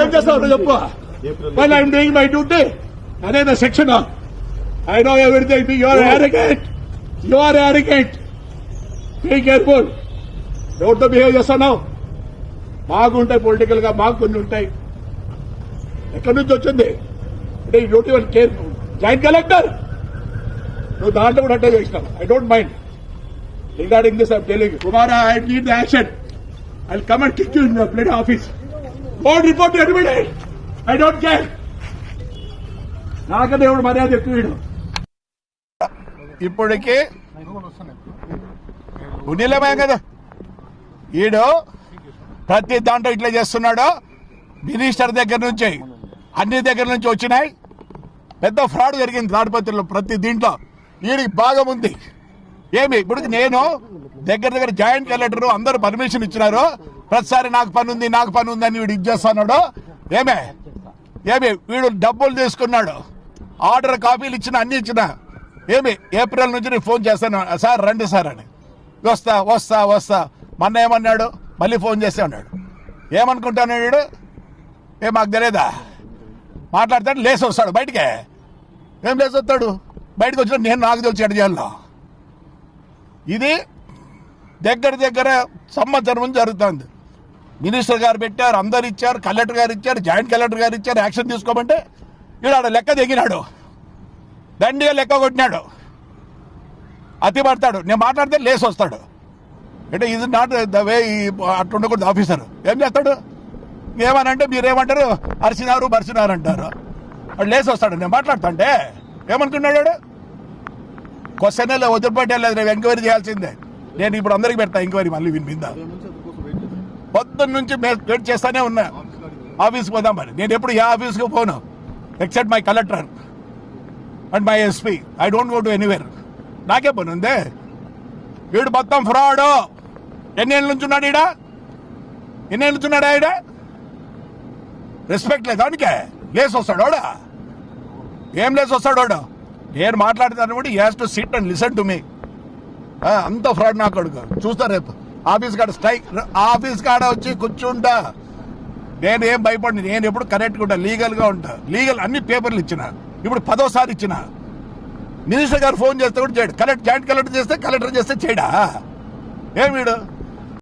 ఏం చేస్తావు చెప్పు Well, I'm doing my duty. అదే నా section I know everything you are arrogant. You are arrogant. Be careful. ఎవరితో బిహేవ్ చేస్తున్నావు మాకు ఉంటాయి పొలిటికల్గా మాకు కొన్ని ఉంటాయి ఎక్కడి నుంచి వచ్చింది అంటే ఈ కేర్ జాయింట్ కలెక్టర్ నువ్వు దాంట్లో కూడా అటాక్ చేసినావు. I don't mind regarding this I'm telling కుమారా I need the action I come and kick you in plate office don't report anymore I don't care నాకన్నా ఎవడు మర్యాద ఎక్కువ ఇప్పటికే ఇప్పటికి కదా. ఈడు ప్రతి దాంట్లో ఇట్లా చేస్తున్నాడు. మినిస్టర్ దగ్గర నుంచి అన్ని దగ్గర నుంచి వచ్చినాయి. పెద్ద ఫ్రాడ్ జరిగింది తాడిపత్రిలో ప్రతి దీంట్లో. వీడికి భాగం ఉంది. ఏమి? ఇప్పుడు నేను దగ్గర దగ్గర జాయింట్ కలెక్టర్ అందరూ పర్మిషన్ ఇచ్చినారు. ప్రతిసారి నాకు పని ఉంది నాకు పని ఉంది అని వీడు ఇచ్చేస్తున్నాడు ఏమే? ఏమి? వీడు డబ్బులు తీసుకున్నాడు. ఆర్డర్ కాపీలు ఇచ్చిన అన్ని ఇచ్చిన. ఏమి? ఏప్రిల్ నుంచి నేను ఫోన్ చేస్తాను. సార్ రండి సార్ అని. వస్తా వస్తా వస్తా. మొన్న ఏమన్నాడు? మళ్ళీ ఫోన్ చేస్తే అన్నాడు. ఏమనుకుంటాను వీడు? ఏ మాకు తెలియదా మాట్లాడతాడు లేచి వస్తాడు బయటికే. ఏం లేచి వస్తాడు బయటకు వచ్చిన నేను నాకు తెలిసి ఎడ చేయాలా. ఇది దగ్గర దగ్గర సంవత్సరం నుంచి జరుగుతుంది. మినిస్టర్ గారు పెట్టారు అందరు ఇచ్చారు కలెక్టర్ గారు ఇచ్చారు జాయింట్ కలెక్టర్ గారు ఇచ్చారు యాక్షన్ తీసుకోమంటే ఇలాడు లెక్క దిగినాడు. దండిగా లెక్క కొట్టినాడు. అతి పడతాడు. నేను మాట్లాడితే లేసి వస్తాడు. అంటే ఇది నాట్ ద వే అట్లా ఉండకూడదు ఆఫీసర్. ఏం చేస్తాడు? ఏమనంటే మీరేమంటారు? అరిచినారు బరిచినారు అంటారు. వాడు లేసి వస్తాడు. నేను మాట్లాడుతా అంటే ఏమనుకున్నాడు క్వశ్చన్ వదిలిపెట్టలేదు రేపు ఎంక్వైరీ చేయాల్సిందే. నేను ఇప్పుడు అందరికి పెడతా ఎంక్వైరీ మళ్ళీ విని మీద. పొద్దున్న నుంచి వెయిట్ చేస్తానే ఉన్నా. ఆఫీస్కి పోదాం మరి. నేను ఎప్పుడు ఏ ఆఫీస్కి పోను except my collector and my SP I don't go to anywhere నాకే పని ఉందే. వీడు మొత్తం ఫ్రాడ్ ఎన్నేళ్ళ నుంచి ఉన్నాడు ఈడ? ఎన్నేళ్ళ నుంచి ఉన్నాడా ఈడ? రెస్పెక్ట్ లేదు దానికే. లేసి వస్తాడు ఏం లేసి వస్తాడు వాడు. నేను మాట్లాడతాను కూడా has to sit and listen to me అంత ఫ్రాడ్ నా కొడుకు. చూస్తా రేపు. ఆఫీస్ కాడ స్ట్రైక్ ఆఫీస్ కాడ వచ్చి కూర్చుంటా. నేను ఏం భయపడి నేను ఎప్పుడు కరెక్ట్గా ఉంటా లీగల్గా ఉంటా. లీగల్ అన్ని పేపర్లు ఇచ్చిన. ఇప్పుడు పదోసారి ఇచ్చిన. మినిస్టర్ గారు ఫోన్ చేస్తే కూడా చేయడు. కలెక్టర్ జాయింట్ కలెక్టర్ చేస్తే కలెక్టర్ చేస్తే చేయడా? ఏం వీడు?